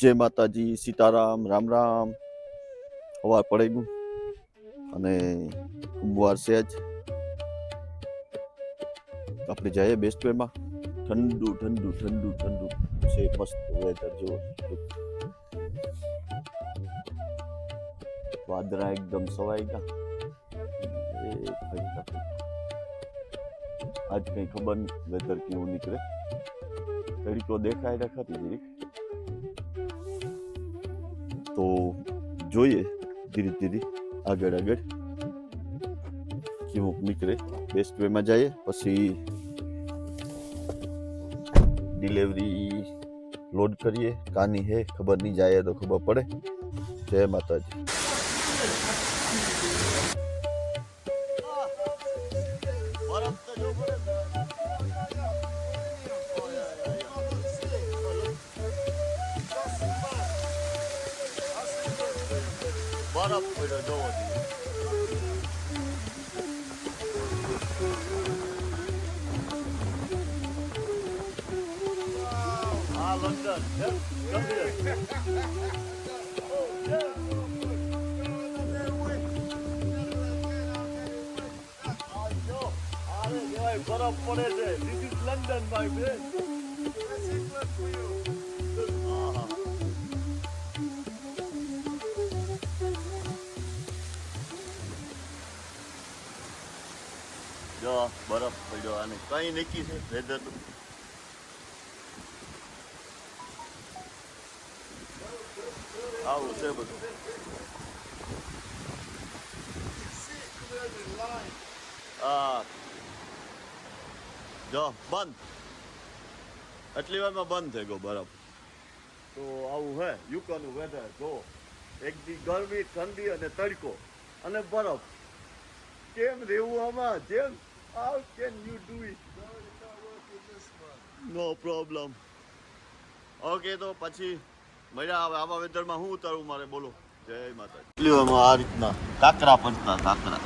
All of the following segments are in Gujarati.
જય માતાજી, સીતારામ, રામ રામ. સવાર પડે ગયું અને કુંભવાર છે જ. આપણે જઈએ બેસ્ટ વેમાં ઠંડુ ઠંડુ ઠંડુ ઠંડુ. છે મસ્ત વેધર જેવો વાદરા એકદમ સવાઈ ગયા. આજ કઈ ખબર વેધર કેવું નીકળે. તડકો દેખાય રખાતી તો જોઈએ ધીરે ધીરે આગળ આગળ કેવું નીકળે બેસ્ટ વેમાં જઈએ પછી ડિલિવરી લોડ કરીએ કાની હે ખબર નહીં જાય તો ખબર પડે જય માતાજી Para płyną do wody. Ah, London. Yeah, come This is London, my friend. That's England for you. જો, બરફ પડ્યો અને કઈ નક્કી છે વેધર આવું છે બધું. હા. જો, બંધ. એટલી વારમાં બંધ થઈ ગયો બરફ. તો આવું હે, યુકાનું વેધર જો. એક દી ગરમી, ઠંડી અને તડકો અને બરફ. કેમ રહેવું આમાં? જેમ How can you do it no problem okay તો પછી મળ્યા હવે આવા વેધરમાં હું ઉતારવું મારે બોલો જય માતાજી એટલી આ રીતના કાકરા પંચના કાકરા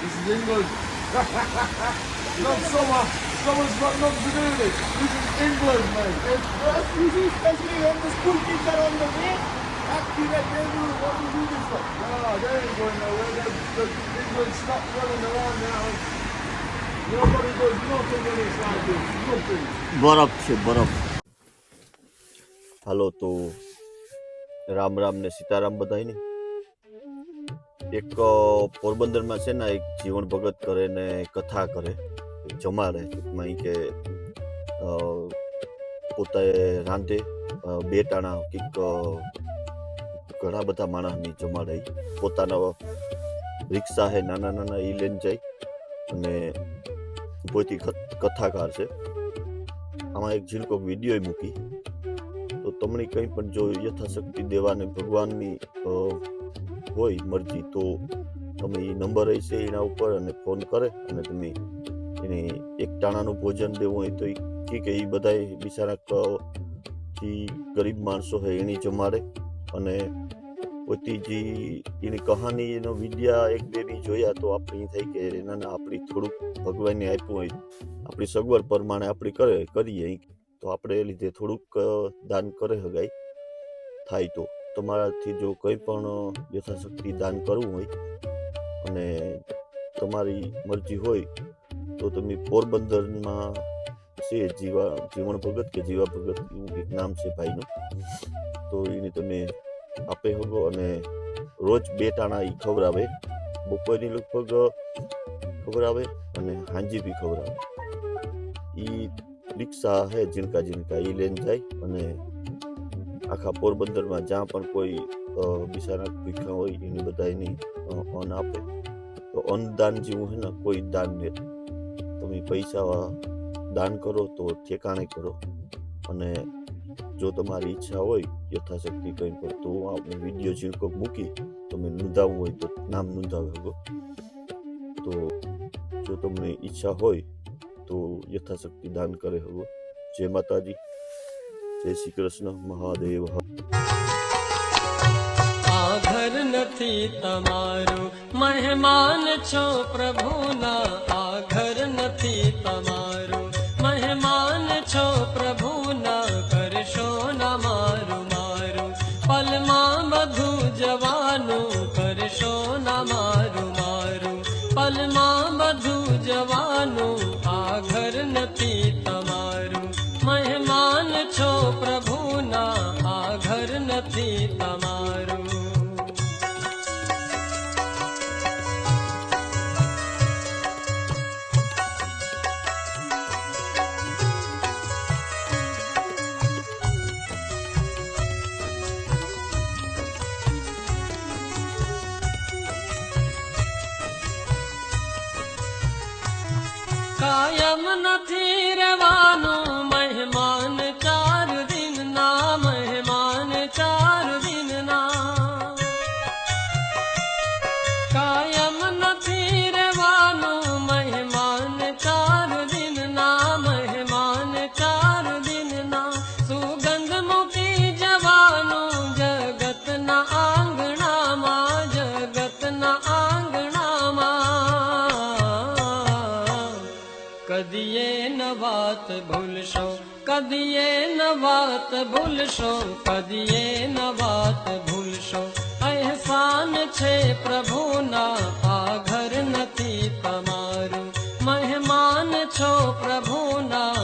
This is England. not summer. Summer's got nothing to do with it. This is England, man. You see, especially when the school kids are on the way, that's the way they do what we do this for. No, they ain't going nowhere. They're, they're, England stopped running around now. બરફ છે, બરફ. હાલો તો રામ રામ ને સીતારામ બધાયને. એક પોરબંદરમાં છે ને એક જીવન ભગત કરે ને કથા કરે જમાડે ટૂંકમાં કે પોતે રાંધે બે ટાણા કંઈક ઘણા બધા માણસની જમાડે પોતાના રિક્ષા હે, નાના નાના એ લઈને જાય અને પોતી કથાકાર છે. આમાં એક ઝીણકો વીડિયો મૂકી. તો તમને કંઈ પણ જો યથાશક્તિ દેવાને ભગવાનની હોય મરજી તો તમે એ નંબર હશે એના ઉપર અને ફોન કરે અને તમે એને એક ટાણાનું ભોજન દેવું હોય તો એ કે એ બધા બિચારા ગરીબ માણસો હોય એની જમાડે અને પોતી જે એની કહાની એનો વિદ્યા એક બેની જોયા તો આપણે એ થાય કે ના ના આપણી થોડુંક ભગવાનને આપ્યું હોય આપણી સગવડ પ્રમાણે આપણે કરે કરીએ. તો આપણે એ લીધે થોડુંક દાન કરે હગાય. થાય તો. તમારાથી જો કંઈ પણ યથાશક્તિ દાન કરવું હોય અને તમારી મરજી હોય તો તમે પોરબંદરમાં છે જીવા જીવણ ભગત કે જીવા ભગત એવું એક નામ છે ભાઈનું. તો એને તમે આપે હગો અને રોજ બે ટાણા એ ખવડાવે. બપોરની લગભગ ખવડાવે અને હાંજી બી ખવડાવે. એ રિક્ષા હે ઝીણકા ઝીણકા એ લઈને જાય અને આખા પોરબંદરમાં જ્યાં પણ કોઈ બિસારા ભીખા હોય એની બધા એની અન્ન આપે. તો અન્નદાન જેવું હે ને કોઈ દાન ને તમે પૈસા દાન કરો તો ઠેકાણે કરો. અને જો તમારી ઈચ્છા હોય યથાશક્તિ કંઈ પણ, તો આપણે વીડિયો ઝીણકો મૂકી તમે નોંધાવવું હોય તો નામ નોંધાવી શકો તો જો તમને ઈચ્છા હોય તો યથાશક્તિ દાન કરે હવે જય માતાજી. જય શ્રી કૃષ્ણ. મહાદેવ. આ ઘર નથી તમારું, મહેમાન છો પ્રભુના. આ ઘર નથી તમારું. કદીએ ન વાત ભૂલશો કદીએ ન વાત ભૂલશો કદીએ ન વાત ભૂલશો અહેસાન છે પ્રભુના આ ઘર નથી તમારું મહેમાન છો પ્રભુના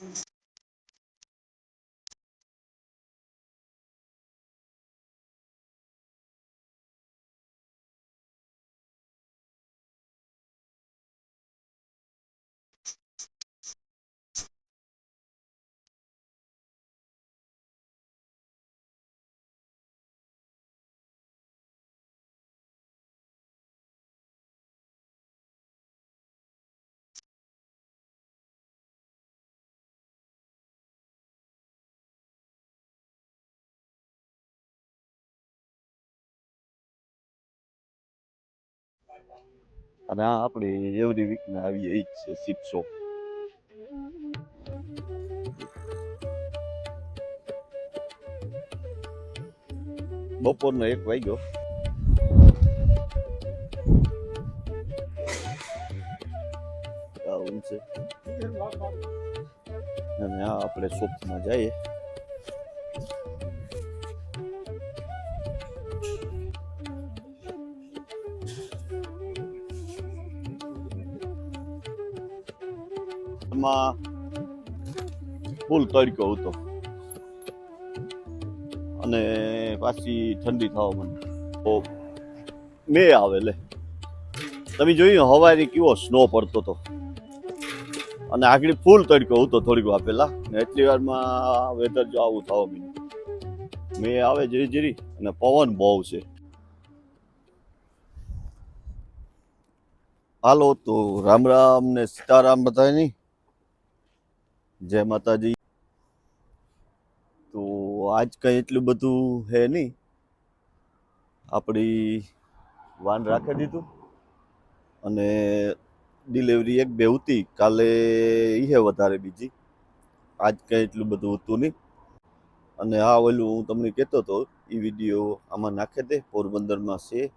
mm અને આ આપણી એવરી વીકના આવીએ એ જ છે સીટ શો બપોરનો એક વાગ્યો. આવું છે. અને આ આપણે શોપમાં જઈએ. સવારમાં ફૂલ તડકો હતો. અને પાછી ઠંડી થવા મને મે આવે લે. તમે જોયું હવારે કેવો સ્નો પડતો હતો. અને આગળ ફૂલ તડકો હતો થોડીક વાર પહેલા. એટલી વારમાં વેધર જો આવું થવા માંડ્યું. મે આવે જીરી જીરી અને પવન બહુ છે. હાલો તો રામ રામ ને સીતારામ બધાની જય માતાજી. તો આજ કંઈ એટલું બધું હે નહીં. આપણી વાન રાખી દીધું. અને ડિલિવરી એક બે હતી કાલે એ હે વધારે બીજી. આજ કંઈ એટલું બધું હતું નહીં. અને આ ઓલું હું તમને કહેતો હતો એ વીડિયો આમાં નાખે દે. પોરબંદરમાં છે.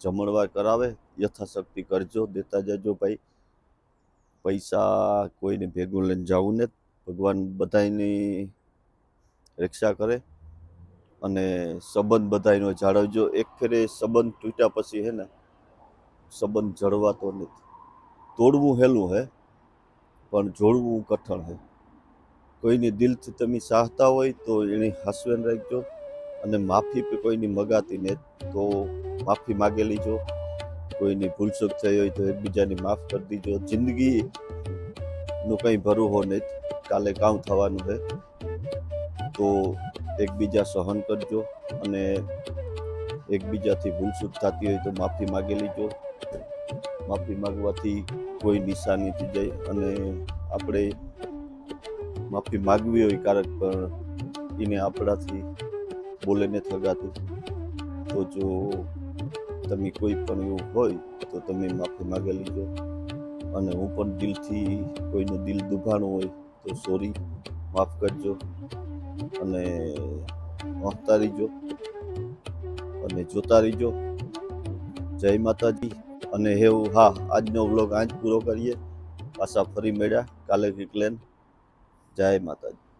જમણવાર કરાવે. યથાશક્તિ કરજો. દેતા જજો ભાઈ. પૈસા કોઈને ભેગું લઈને જવું ને ભગવાન બધાની રક્ષા કરે અને સંબંધ બધાનો જાળવજો. એક ફેરે સંબંધ તૂટ્યા પછી હે ને, સંબંધ જળવાતો નથી. તોડવું હેલું હે, પણ જોડવું કઠણ હે. કોઈની દિલથી તમે ચાહતા હોય તો એની હાસવેન રાખજો અને માફી પણ કોઈની મગાતી ને તો માફી માગી જો કોઈની ભૂલચૂક થઈ હોય તો એકબીજાની માફ કરી દીજો. જિંદગી નું કંઈ ભરું હો નહીં. કાલે કામ થવાનું છે. તો એકબીજા સહન કરજો અને એકબીજાથી ભૂલસૂટ થતી હોય તો માફી માગી લેજો. માફી માગવાથી કોઈ નિશાની થઈ જાય અને આપણે માફી માગવી હોય કારક પણ એને આપણાથી બોલે ને થગાતું. તો જો તમે કોઈ પણ એવું હોય તો તમે માફી માગી લીજો. અને હું પણ દિલથી કોઈનું દિલ દુભાણું હોય તો સોરી, માફ કરજો અને વાંચતા રહીજો અને જોતા રહીજો. જય માતાજી અને હેવું હા આજનો વ્લોગ આજ પૂરો કરીએ. પાછા ફરી મળ્યા. કાલે વિકલેન જય માતાજી.